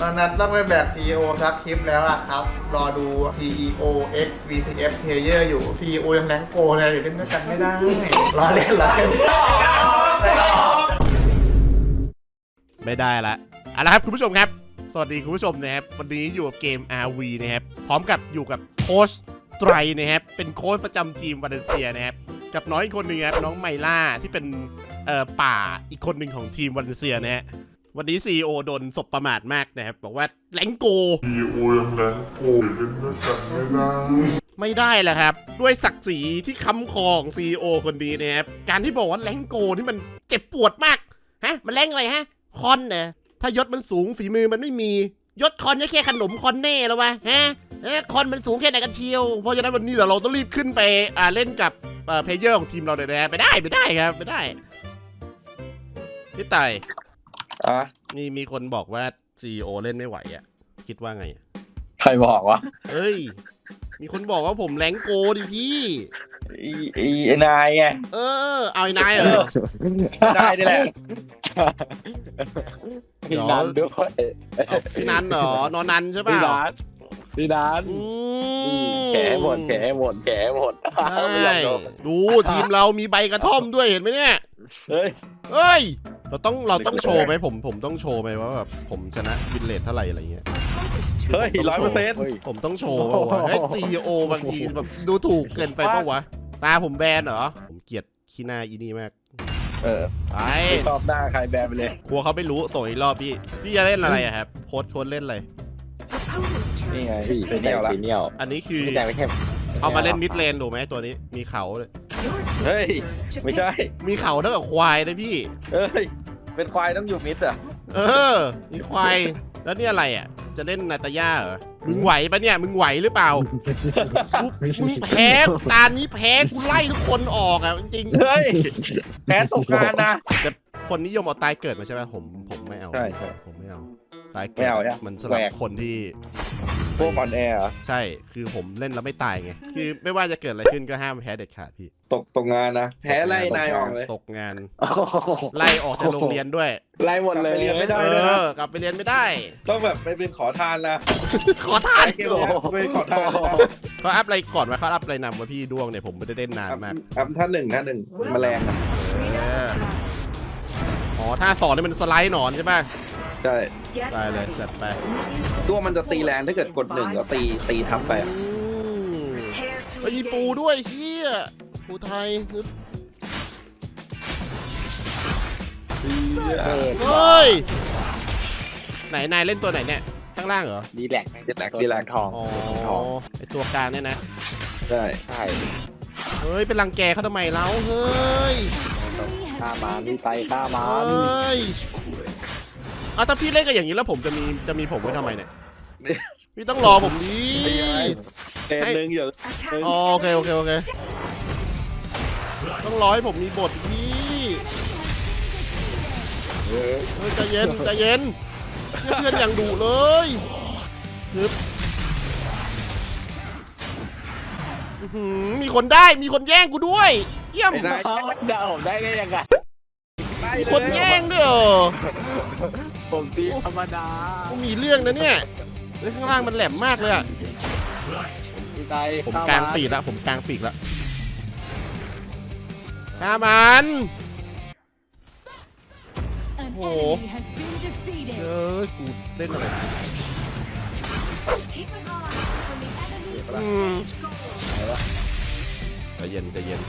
ตอนนั้นต้องไปแบก CEO ทักคลิปแล้วอะครับ รอดู CEO X VTF Player อยู่ CEO ยังแรงโกเลยเดี๋ยวเล่นด้วยกันไม่ได้ รอเล่นรอเล่นไม่ได้ละเอาละครับคุณผู้ชมครับ สวัสดีคุณผู้ชมนะครับ วันนี้อยู่กับเกม RV นะครับ พร้อมกับอยู่กับโค้ชไตรนะครับ เป็นโค้ชประจำทีมวาเลนเซียนะครับ กับน้องอีกคนหนึ่งครับน้องไมล่าที่เป็นเอ่อป่าอีกคนหนึ่งของทีมวาเลนเซียนะฮะ วันนี้ CEO โดนศพประมาทมากนะครับ บอกว่าแหลงโกดีโอยังแรงโกเล่นด้วยกันไม่ได้ไม่ได้แหละครับ ด้วยศักดิ์ศรีที่ค้ำคอของ CEO คนนี้นะครับ การที่บอกว่าแรงโกนี่มันเจ็บปวดมาก ฮะ มันแรงอะไรฮะ คอนเนอะถ้ายศมันสูงฝีมือมันไม่มี ยศคอนนี่แค่ขนมคอนเน่แล้ววะ ฮะเอ้คอนมันสูงแค่ไหนกันเชียว เพราะฉะนั้นวันนี้เดี๋ยวเราต้องรีบขึ้นไปอ่าเล่นกับเอ่อเพลเยอร์ของทีมเราเลยนะไม่ได้ไม่ได้ครับไม่ได้ พี่ไต่ อะมีมีคนบอกว่า CEO เล่นไม่ไหวอะ คิดว่าไงอะใครบอกวะเฮ้ย มีคนบอกว่าผมแรงโกดิพี่อีอีไอ้นายไงเออ เอาไอ้นายเหรอ ได้นี่แหละพี่นันด้วยเอาพี่นันเหรอ นอนนันใช่ป่ะพี่นันพี่นันอืมแฉหมดแฉหมดแฉหมดไม่ยอใช่มโดนดูทีมเรามีใบกระท่อมด้วยเห็นไหมเนี่ย เฮ้ย เอ้ย เราต้องเราต้องโชว์ไหมผมผมต้องโชว์ไหมว่าแบบผมชนะวินเลทเท่าไหร่อะไรเงี้ย เฮ้ยร้อยเปอร์เซ็นต์เฮ้ยผมต้องโชว์ป่าวะเฮ้ย CEO บางทีแบบดูถูกเกินไปป่าวะ ตาผมแบนเหรอ ผมเกลียดขี้หน้าอีนี่มาก เออไปไม่ชอบหน้าใครแบนไปเลยกลัวเขาไม่รู้ส่งอีกรอบพี่ พี่จะเล่นอะไรอะครับ โค้ดโค้ดเล่นอะไร นี่ไงพี่เป็นแต่เนียวละพี่เนียวอันนี้คือพี่แต่ไม่ใช่เอามาเล่นมิดเลนถูกไหมตัวนี้มีเขาเลย เฮ้ย ไม่ใช่ มีเขาเท่ากับควายเลยพี่เฮ้ย เป็นควายต้องอยู่มิดอะ เออ มีควาย แล้วนี่อะไรอะ จะเล่นนาตาย่าเหรอ มึงไหวปะเนี่ย มึงไหวหรือเปล่ากูมึงแพ้ตานี้แพ้กูไล่ทุกคนออกอะจริงเฮ้ยแพ้ตกงานนะ ๆแต่คนนิยมเอาตายเกิดมาใช่ไหมผม ผมไม่เอา ใช่ใช่ผมไม่เอา ตายเกิไม่ดเอาเนี่ยมันสำหรับแหวก คนที่ พวกออนแอร์เหรอ ใช่ คือผมเล่นแล้วไม่ตายไง คือไม่ว่าจะเกิดอะไรขึ้นก็ห้ามแพ้เด็ดขาดพี่ ตกตกงานนะแพ้ไล่นายออกเลย ตกงาน ไล่ออกจากโรงเรียนด้วย ไล่หมดเลยกลับไปเรียนไม่ได้ เอด้วยนะ อกลับไปเรียนไม่ได้ ต้องแบบไปเป็นขอทานนะขอทานไอ้เกมเนี้ยไปขอทานนะเขาอัพอะไรก่อนไหมเขาอัพอะไรนำวะพี่ด้วงเนี่ยผมไม่ได้เล่นนานมากอัพท่านหนึ่งท่านหนึ่งแมลงอะเอออ๋อถ้าสอนนี่มันสไลด์หนอนใช่ป่ะใช่ได้เลย จัดไปตัวมันจะตีแรงถ้าเกิดกดหนึ่งแล้วตีตีทับไปอะอืมไปมีปูด้วยเชี่ย ปูไทยฮึบเออเฮ้ยไหนนายเล่นตัวไหนเนี่ยข้างล่างเหรอดีแลกดีแลกดีแลกทองอ๋อทองไอตัวกลางเนี่ยนะใช่ใช่เฮ้ยเป็นรังแกเขาทำไมเล้าเฮ้ยฆ่ามันพี่ไปฆ่ามัเฮน้ยอะถ้าพี่เล่นกันอย่างนี้แล้วผมจะมีจะมีผมไว้ทำไมเนี่ยพี่ต้องรอผมดีเอ็นหนึ่งอยู่อ๋อโอเคโอเคโอเค ต้องรอให้ผมมีบทพี่เฮ้ยใจเย็นใจเย็น เพื่อนอย่างดุเลยฮึบอื้อหือมีคนได้มีคนแย่งกูด้วย เยี่ยมไอ้นายเดาผมได้ได้ยังไงมีคนแย่งด้วยเหรอผมตีธรรมดากูมีเรื่องนะเนี่ยเฮ้ยข้างล่างมันแหลมมากเลยอะพี่ไปผมฆ่กลางนปีกแล้วผมกลางปีกแล้ว ฆ่ามันโอ้โหเอ้ยกูเล่นอะไรอืมใจเย็นใจเย็น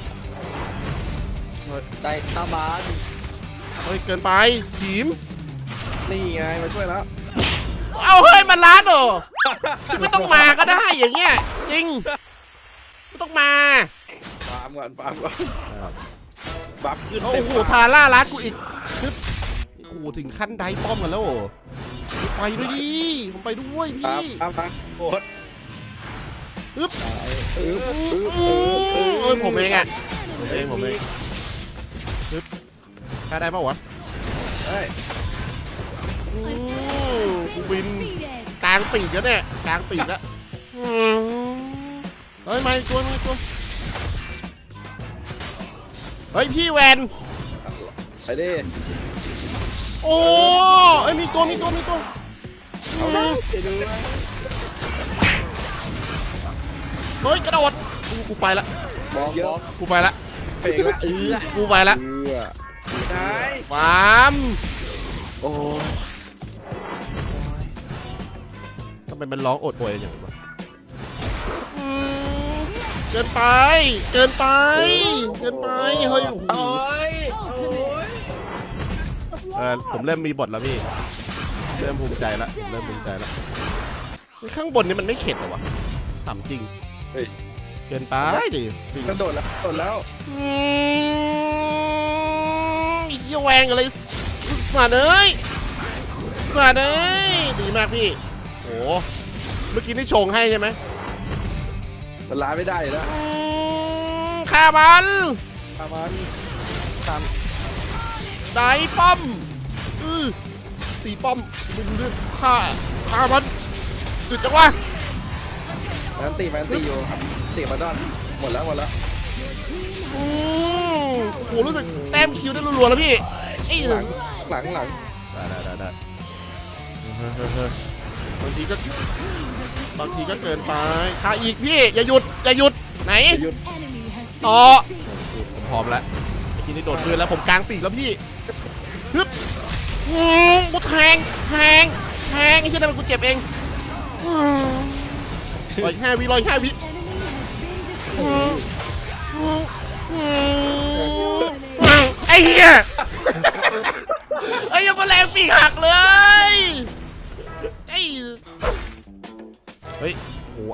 ได้ฆ่ามันเฮ้ยเกินไปทีมนี่ไงมาช่วยแล้ว เอาเฮ้ยมันล้านเหรอไม่ต้องมาก็ได้อย่างเงี้ยจริงไม่ต้องมาฟาร์มก่อนฟาร์มก่อน บัฟขึ้นโอ้เต็มโหทาร่ารัดกูอีกฮึบโอ้โหถึงขั้นไดป้อมกันแล้วเหรอไปด้วยดิผมไปด้วยฟาร์มพี่ฟาร์มฟาร์มโคตรอึ๊บเอออืมเอ้ยผมเองอะผมเองผมเองฮึบฆ่าได้ปะวะเฮ้ยอืมกูบินกลางปีกแล้วเนี่ยกลางปีกแล้วอืมเฮ้ยไม่ตัวไม่ตัว เฮ้ยพี่แวนไปดิโอ้เอ้ยมีตัวมีตัวมีตัวเอาจะดูว่าเฮ้ยกระโดดกูกูไปละบล็อกบล็อกกูไปละเบรกละเออกูไปละเอือได้ฟาร์มโอ้ยทำไมมันร้องโอดโอยอย่างนี้วะอืมเกินไป เกินไป เกินไปเฮ้ยโอ้โหโอ้ยโอ้ยเออผมเริ่มมีบทแล้วพี่ เริ่มภูมิใจละเริ่มภูมิใจละข้างบนนี่มันไม่เข็ดเหรอวะถามจริงเฮ้ย เกินไปดิจริงกระโดดแล้วกระโดดแล้วอืมเหี้ยแวงอะไรสัตว์เอ้ยสัตว์เอ้ยดีมากพี่โอ้เมื่อกี้นี่ชงให้ใช่ไหม มันล้าไม่ได้แล้วอืมฆ่ามันตามมันตามได้ป้อมอือตีป้อมมึงเรื่องฆ่าฆ่ามันสุดจังวะมันตีมันตีอยู่ตีมาดอนหมดแล้วหมดแล้วอืมโอ้โหรู้สึกแต้มคิวได้รัวๆแล้วพี่ไอ้ยหลังหลังหลังได้ได้ได้ได้ เฮ้ยเฮ้ยเฮ้ยบางทีก็บางทีก็เกินไปฆ่าอีกพี่อย่าหยุดอย่าหยุดไหนหยุดต่อผมพร้อมแล้วไอ้ทีนี้โดดเืนแล้วผมกลางปีกแล้วพี่ฮึบอืมกูแทงแทงแทงไอ้เชี่ยนั่นมันกูเจ็บเองอืมร้อยห้าวิร้อยห้าวิอืมอืมอืมอืมไอ้เหี้ยไอ้ยังมาแรงปีกหักเลย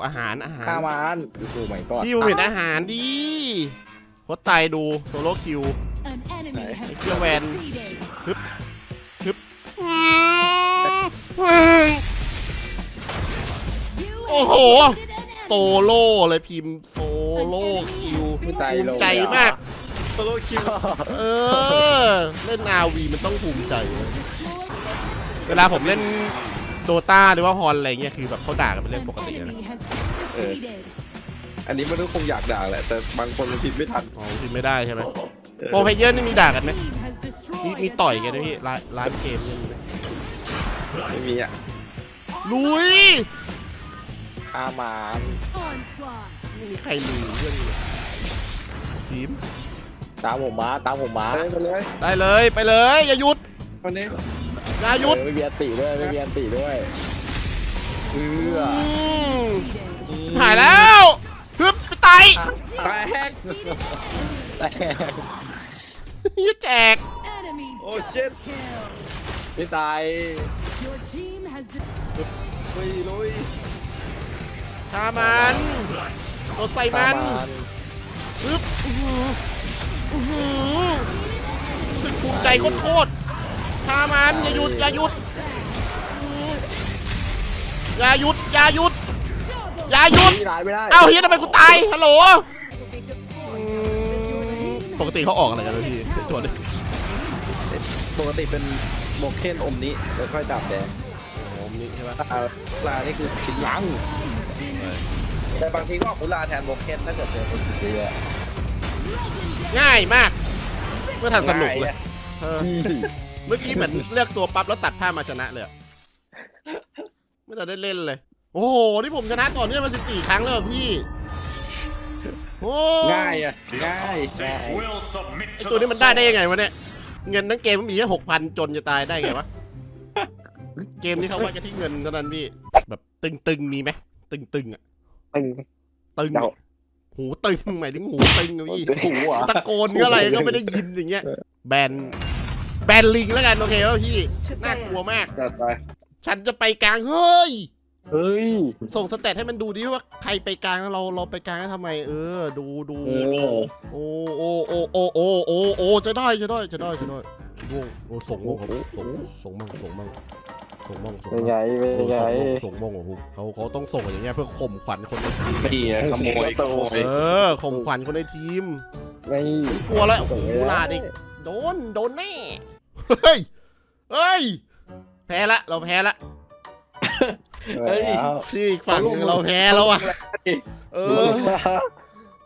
อ้อาหารอาหาร ข้ามันดูใหม่ก่อนพี่ผมเห็นอาหารดีโคตรตายดูโซโล่คิว An enemy has Cái chiêu bèn. defeated. โอ้โหโซโล่เลยพิมพ์โซโล่คิวไม่ใจลงใจมาก โซโลคิวเออ เล่นนาวีมันต้องภูมิใจเว้ยเวลาผมเล่น โดตาหรือว่าฮอนอะไรเงี้ยคือแบบเขาด่ากันเป็นเรื่องปกตินะ enemy has defeated. อันนี้มันก็คงอยากด่าแหละ แต่บางคนมันพิมพ์ไม่ทันอ๋อพิมพ์ไม่ได้ใช่ไหมโปรเพลเยอร์นี่มีด่ากันไหม Team has มี destroyed มี a ต่อยกันไหม tower. พี่ร้านร้านเกมเนี่ยมีไหมไม่มีอะลุยข้ามัน Onslaught. ไม่มีใครรู้เรื่องนี้เลยทีมตามผมมาตามผมมาไปเลย ได้เลยไปเลยอย่าหยุดวันนี้ อย่าหยุด เออไม่มีอันติด้วยไม่มีอันติด้วยเอืออืมหายแล้วฮึบไปตายตายแฮกแต่ยี่แจก Enemy โอ้ชิต kill. พี่ตาย Your team has de- ลุยลุยฆ่ามันโดนใส่มันข้ามันฮึบอื้อหืออื้อหือรู้สึกภูมิใจโคตรๆ ฆ่ามันอย่าหยุดอย่าหยุดอื้ออย่าหยุดอย่าหยุดอย่าหยุดพี่ตายไม่ได้เอ้าเฮียทำไมกูตายฮัลโหลอืมปกติเขาออกอะไรกันเลยพี่ตัวนี้ปกติเป็นโมเคนอมนี้แล้วค่อยดับแดงผมนี่ใช่ไหมอ่าลานี่คือชิ้นหลังแต่บางทีก็ออกคุลาแทนโมเคนถ้าเกิดเจอคนเยอะง่ายมาก เมื่อทันสนุกเลยง่ายอะ เออเมื่อกี้เหมือนเลือกตัวปั๊บแล้วตัดผ้ามาชนะเลยอะไม่ทันได้เล่นเลย โอ้โห นี่ผมชนะต่อเนื่องมาสิบสี่ครั้งแล้วเหรอพี่ โอ้ง่ายอะ ง่ายไอตัวนี้มันได้ได้ยังไงวะเนี่ย เงินทั้งเกมมันมีแค่หกพันจนจะตายได้ไงวะ เกมนี้เขาว่ากันที่เงินเท่านั้นพี่ แบบตึงๆมีไหมตึงๆอะ ตึง ตึงเดา หูตึงหมายถึงหูตึงอะพี่ หูอะ ตะโกนก็อะไรก็ไม่ได้ยินอย่างเงี้ย แบน แบนลิงแล้วกันโอเคป่ะพี่น่ากลัวมาก จัดไปฉันจะไปกลางเฮ้ย เฮ้ย ส่งสเตตให้มันดูดิว่าใครไปกลางแล้วเราเราไปกลางแล้วทำไม เออ ดูดูเออ โอ้โอ้โอ้โอ้โอ้โอ้โอ้จะได้จะได้จะได้จะได้ง่วงโอ้ส่งมั่งครับส่งส่งมั่งส่งมั่งส่งมั่งส่งเป็นมั่งไงเป็นไงส่งมั่งโอ้โหเขาเขาต้องส่งอย่างเงี้ยเพื่อข่มขวัญคนในทีมนี่ไงขโมยขโมยเออข่มขวัญคนในทีม ไม่กลัวแล้วโอ้โหลาดิโดนโดนแน่ เฮ้ย เฮ้ย แพ้ละ เราแพ้ละเฮ้ยซี่อีกฝั่งหนึงเราแพ้แล้วอะเออ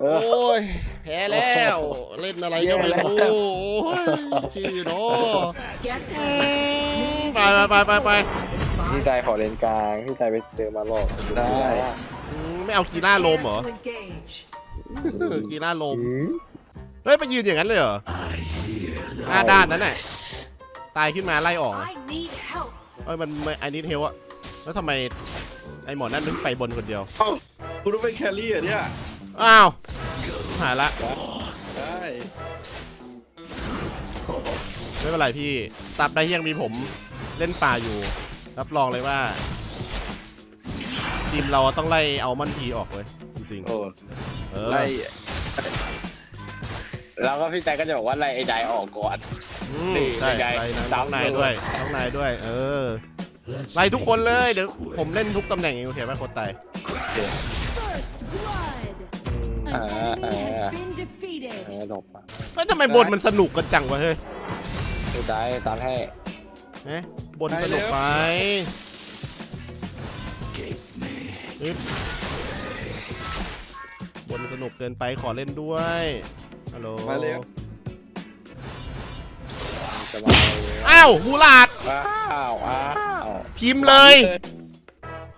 เออ โอ้ย แพ้แล้ว เล่นอะไรก็ไม่รู้โอ้ยชื่อเนาะอืมไปไปไปไปไปพี่ตายขอเลนกลางพี่ตายไปเจอมาหลอกได้อืมไม่เอากีฬาโลมเหรอ To engage. กีฬาโลม เฮ้ยไปยืนอย่างนั้นเลยเหรอหน้าด้านนั้นน่ะ ตายขึ้นมาไล่ออกอะ I need help. เอ้ยมันไอ้นิดเทลอะแล้วทำไมไอ้หมอนั่นถึงไปบนคนเดียวเอ้าคุณต้องเป็นแครี่เหรอเนี่ยอ้าวหายละได้ไม่เป็นไรพี่ตับได้ยังมีผมเล่นป่าอยู่ รับรองเลยว่าทีมเราต้องไล่เอามันทีออกเลยจริงโอ้ๆเออไล่ แล้วก็พี่ตายก็จะบอกว่าไล่ไอ้ไดออกก่อน อืมนี่ใช่เป็นไงไล่นะซ้ำน้องนายด้วยน้องนายด้วย เออไล่ทุกคนเลยเดี๋ยวผมเล่นทุกตำแหน่งเองโอเคไหมโคตรไต Blood. An enemy has been defeated. เออหลบอะเฮ้ยทำไมบนมันสนุกกันจังวะเฮ้ยพี่ตายตามให้เอ๊ะบนสนุกไปอึ๊บบนสนุกเกินไปขอเล่นด้วย ฮัลโหลมาเร็วจะมาเลยอ้าวมูลาดอ้าวอ้าวพิมพ์เลย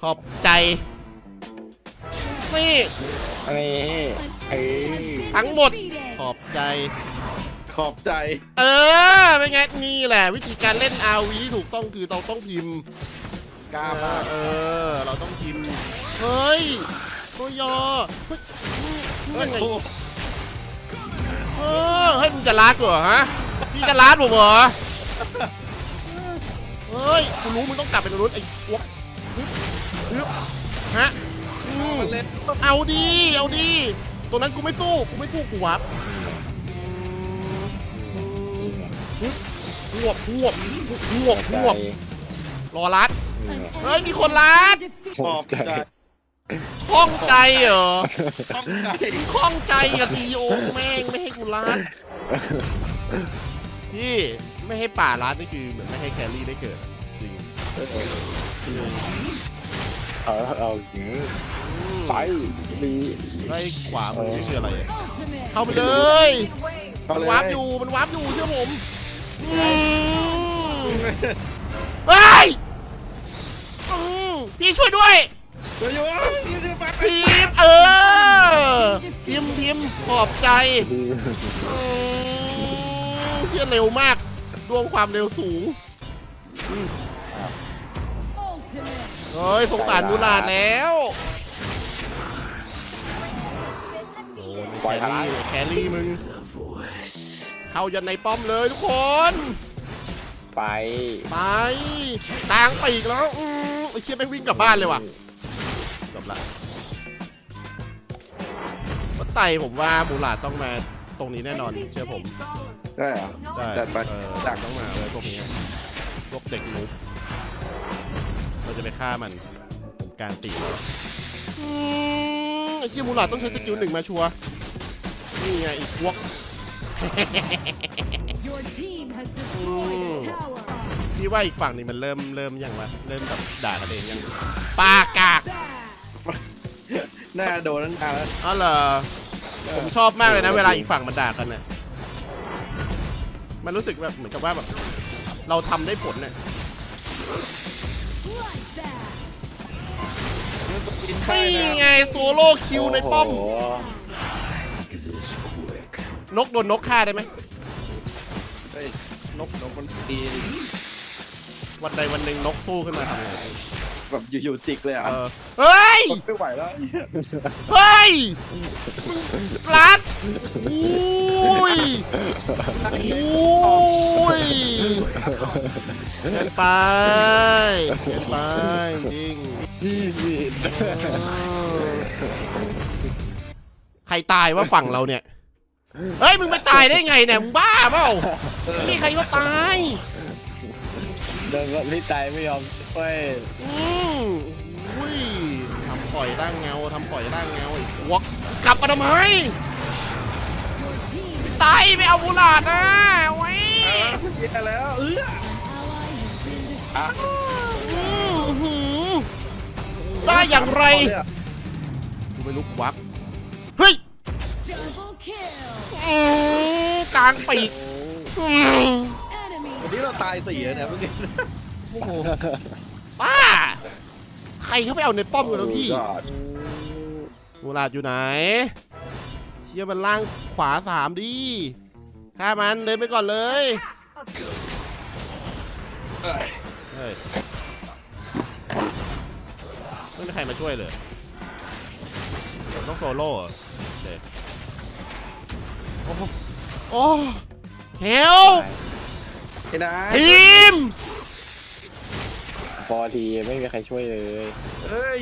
ขอบใจ นี่อันนี้ An เอ้ย enemy has been ทั้งหมด defeated. ขอบใจ ขอบใจเออ เป็นไง นี่แหละ วิธีการเล่น RV ที่ถูกต้องคือเราต้องพิมพ์ กล้ามากเออ เราต้องพิมพ์ เฮ้ย ตัวยอเฮ้ยเฮ้ยยังไงโอ้ เออเฮ้ยมึงจะรัดเหรอฮะพี่จะรัดผมเหรอเฮ้ยกูรู้มึงต้องกลับไปตรงนู้นไอ้พวกฮึบฮึบฮะอืมมันเล่นเอาดีเอาดีตรงนั้นกูไม่สู้กูไม่สู้กูวับหวบหวบหวบหวบรอรัด An เฮ้ย enemy มีคนรัด defeated. ขอบใจ ข้องใจเหรอขอบใจข้องใจกับทีโอแม่งไม่ให้กูรัดพี่ไม่ให้ป่ารัดนี่คือเหมือนไม่ให้แครี่ได้เกิดจริงเอาเอาอย่างนี้ไปดีไล่ขวามันนี่คืออะไรอะ Ultimate. เข้าไปเลยเข้ามันเลย วาร์ปอยู่มันวาร์ปอยู่เชื่อผมอืมเฮ้ยอืมพี่ช่วยด้วยเดี๋ยว อยู่ทีมเออทีมทีมขอบใจอืมเที่ยเร็วมากดวงความเร็วสูงเฮ้ยสงสารมูลาดแล้วโดนปล่อยแคลรี่แครี่มึง เข้ายันในป้อมเลยทุกคน ไป ไปตางปีกแล้วอือไอ้เชี่ยไม่งวิ่งกลับบ้านเลยว่ะ ละวัดไตผมว่ามูหลาดต้องมาตรงนี้แน่นอนเชื่อผมได้เหรอ ได้จัดไปเออจัด ต้องมาเลยพวกนี้พวกเด็กนุ๊กเราจะไปฆ่ามันผมการตีแล้วอืมไอ้เชี่ยมูหลาดต้องใช้สกิลหนึ่งมาชัวร์นี่ไงอีกพวก Your team has destroyed a tower. พี่ว่าอีกฝั่งนี้มันเริ่มเริ่มยังวะเริ่มแบบด่ากันเองยังปากาก Back. ห น้าโดนนั่นนานแล้วอ๋อเหรอผมชอบมากเลยนะเวลาอีกฝั่งมันด่ากันเนี่ยมันรู้สึกแบบเหมือนกับว่าแบบเราทำได้ผลเนี่ย Bloodbath. นี่ไงโซโล่คิวในป้อมโโหนกโดนนกฆ่าได้ไหมเฮ้ยนกนกมันตีวันใดวันหนึ่งนกสู้ขึ้นมาทำไง แบบอยู่ๆจิกเลยอะเออเฮ้ย ไม่ไหวแล้วเฮ้ยรัดอุ้ยอุ้ยเกินไปเกินไปจริงยี่สิบใครตายว่าฝั่งเราเนี่ย เฮ้ย มึงไปตายได้ไงเนี่ย มึงบ้าเปล่าไม่มีใครว่าตาย เดินก็พี่ตายไม่ยอม เว้ยอืมอุ้ยทำปล่อยร่างเงาทำปล่อยร่างเงาไอ้พวกกลับมาทำไมตายไม่เอาบูลาดนะไว้เสียแล้วเออ ally has been defeated. อืมหือได้อย่างไรกูไม่รู้วับเฮ้ยอืมกลางปีกอืมวันนี้เราตายสี่แล้วเนี่ยเมื่อกี้ โอ้โหบ้าเขาไปเอาในป้อมกันแล้วพี่โอ้ God มูลาดอยู่ไหน เชี่ยมันล่างขวาสามดิฆ่ามันเดินไปก่อนเลยเฮ้ยไม่มีใครมาช่วยเลยผมต้องโซโล่เหรอโอเคโอ้โหโอ้เฮลไอ้นายทีม พอทีไม่มีใครช่วยเลยเอ้ย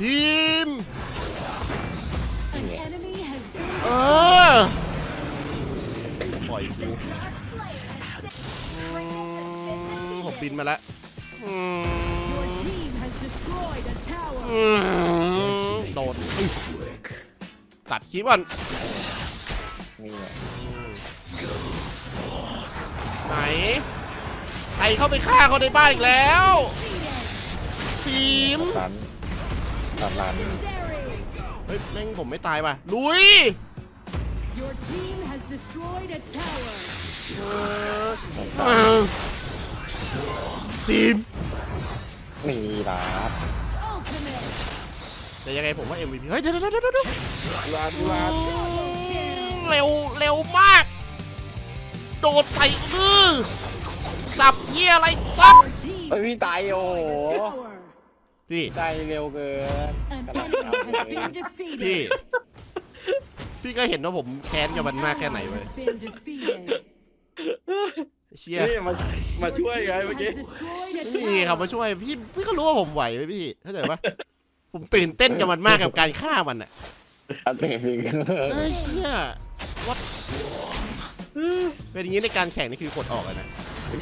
ทีม An enemy has been เออ ปล่อยกูอืมผมบินมาแล้วอื Your ม team has destroyed a tower. อืมโดนอึ๊บตัดคลิปก่อนนี่ไงไหนใครเข้าไปฆ่าเขาในบ้านอีกแล้ว ทีมตันตันตัน Legendary. เฮ้ยแม่งผมไม่ตายว่ะลุย Your team has destroyed a tower. เออทีมนี่ลาด Ultimate. แต่ยังไงผมว่า MVP เฮ้ยเดี๋ยวเดี๋ยวเดี๋ยวเดี๋ยวลาดลาดเร็วเร็วมาก โดดใส่มือสับเยี่ยอะไรสับ Your team เฮ้ยพี่ตายโอ้โห destroyed a tower. พี่ตายเร็วเกิน An กำลัง enemy ทำเล has ย been พี่ defeated. พี่ก็เห็นว่าผมแค้นกับมันมากแค่ไหน An เว้ย ally has been defeated. เชี่ยนี่มามา Your ช่วยไง team เมื่อกี้ has destroyed a นี่เขา tower. มาช่วยพี่พี่ก็รู้ว่าผมไหวไหมพี่เข้าใจปะผมตื่นเต้นกับมันมากกับการฆ่ามันอะอันเตะฟิกเฮ้ยเชี่ยวัดเป็นอย่างนี้ในการแข่งนี่คือกดออกอะนะ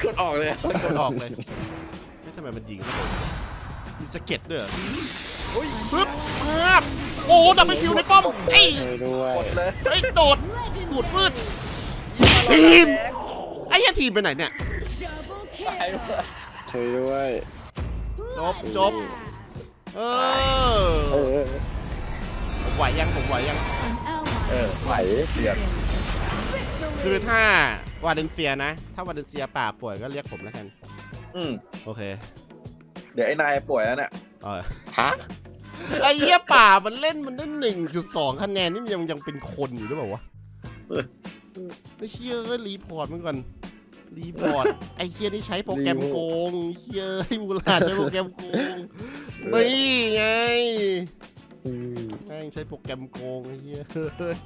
กดออกเลย กดออกเลยไม่ทำไมมันยิงไม่โดนมี สะเก็ดด้วยเหรอปึ๊บปึ๊บโอ้ดับเบิลคิวในป้อมไอ้ยช่วยด้วยกดเลยเฮ้ยโดดดูดมืด ทีม ไอ้เหี้ยทีมไปไหนเนี่ย Double kill. ช่วยด้วย จบจบ เอเอออผมไหวยังผมไหวยัง An ally เออไหวเดือดคือถ้าวาเลนเซียนะ ถ้าวาเลนเซียป่าป่วยก็เรียกผมแล้วกัน อืมโอเค เดี๋ยวไอ้นายป่วยแล้วเนี่ยเออฮะไอ้เหี้ยป่ามันเล่นมันได้หนึ่งจุดสองคะแนนนี่มันยังยังเป็นคนอยู่หรือเปล่าวะไอ้เชี่ยเอ้ยรีพอร์ตมันก่อนรีพอร์ตไอ้เชี่ยนี่ใช้โปรแกรมโกงเชี่ยไอ้มูลาดใช้โปรแกรมโกงนี่ไงอืมแม่งใช้โปรแกรมโกงไอ้เหี้ยเฮ้ย